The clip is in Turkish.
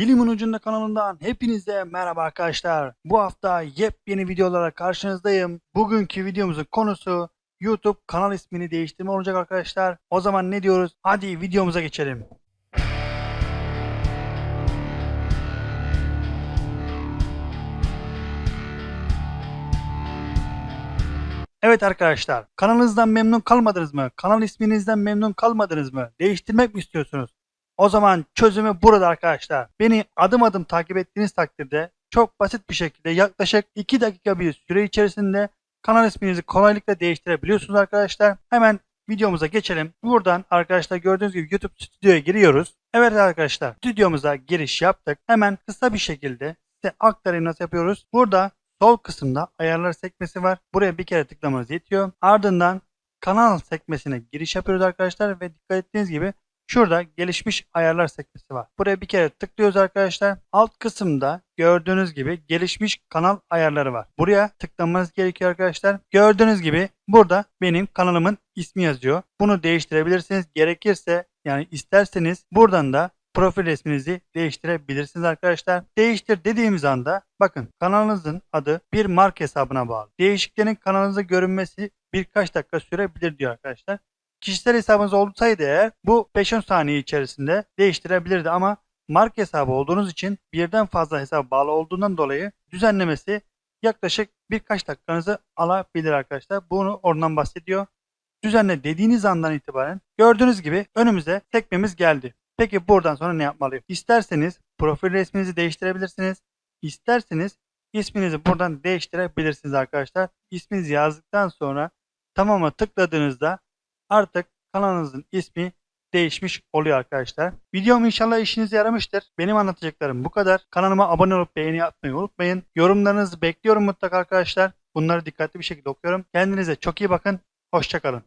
Dilimin Ucunda kanalından hepinize merhaba arkadaşlar. Bu hafta yepyeni videolara karşınızdayım. Bugünkü videomuzun konusu YouTube kanal ismini değiştirme olacak arkadaşlar. O zaman ne diyoruz? Hadi videomuza geçelim. Evet arkadaşlar, kanalınızdan memnun kalmadınız mı? Kanal isminizden memnun kalmadınız mı? Değiştirmek mi istiyorsunuz? O zaman çözümü burada arkadaşlar. Beni adım adım takip ettiğiniz takdirde çok basit bir şekilde yaklaşık 2 dakika bir süre içerisinde kanal isminizi kolaylıkla değiştirebiliyorsunuz arkadaşlar. Hemen videomuza geçelim. Buradan arkadaşlar gördüğünüz gibi YouTube Studio'ya giriyoruz. Evet arkadaşlar stüdyomuza giriş yaptık. Hemen kısa bir şekilde size aktarayım nasıl yapıyoruz. Burada sol kısımda ayarlar sekmesi var. Buraya bir kere tıklamanız yetiyor. Ardından kanal sekmesine giriş yapıyoruz arkadaşlar ve dikkat ettiğiniz gibi Şurada gelişmiş ayarlar sekmesi var. Buraya bir kere tıklıyoruz arkadaşlar. Alt kısımda gördüğünüz gibi gelişmiş kanal ayarları var. Buraya tıklamanız gerekiyor arkadaşlar. Gördüğünüz gibi burada benim kanalımın ismi yazıyor. Bunu değiştirebilirsiniz. Gerekirse yani isterseniz buradan da profil resminizi değiştirebilirsiniz arkadaşlar. Değiştir dediğimiz anda bakın kanalınızın adı bir marka hesabına bağlı. Değişiklerin kanalınıza görünmesi birkaç dakika sürebilir diyor arkadaşlar. Kişisel hesabınız olsaydı eğer bu 5-10 saniye içerisinde değiştirebilirdi ama marka hesabı olduğunuz için birden fazla hesap bağlı olduğundan dolayı düzenlemesi yaklaşık birkaç dakikanızı alabilir arkadaşlar. Bunu oradan bahsediyor. Düzenle dediğiniz andan itibaren gördüğünüz gibi önümüze sekmemiz geldi. Peki buradan sonra ne yapmalıyım? İsterseniz profil resminizi değiştirebilirsiniz. İsterseniz isminizi buradan değiştirebilirsiniz arkadaşlar. İsminizi yazdıktan sonra tamama tıkladığınızda artık kanalınızın ismi değişmiş oluyor arkadaşlar. Videom inşallah işinize yaramıştır. Benim anlatacaklarım bu kadar. Kanalıma abone olup beğeni atmayı unutmayın. Yorumlarınızı bekliyorum mutlaka arkadaşlar. Bunları dikkatli bir şekilde okuyorum. Kendinize çok iyi bakın. Hoşçakalın.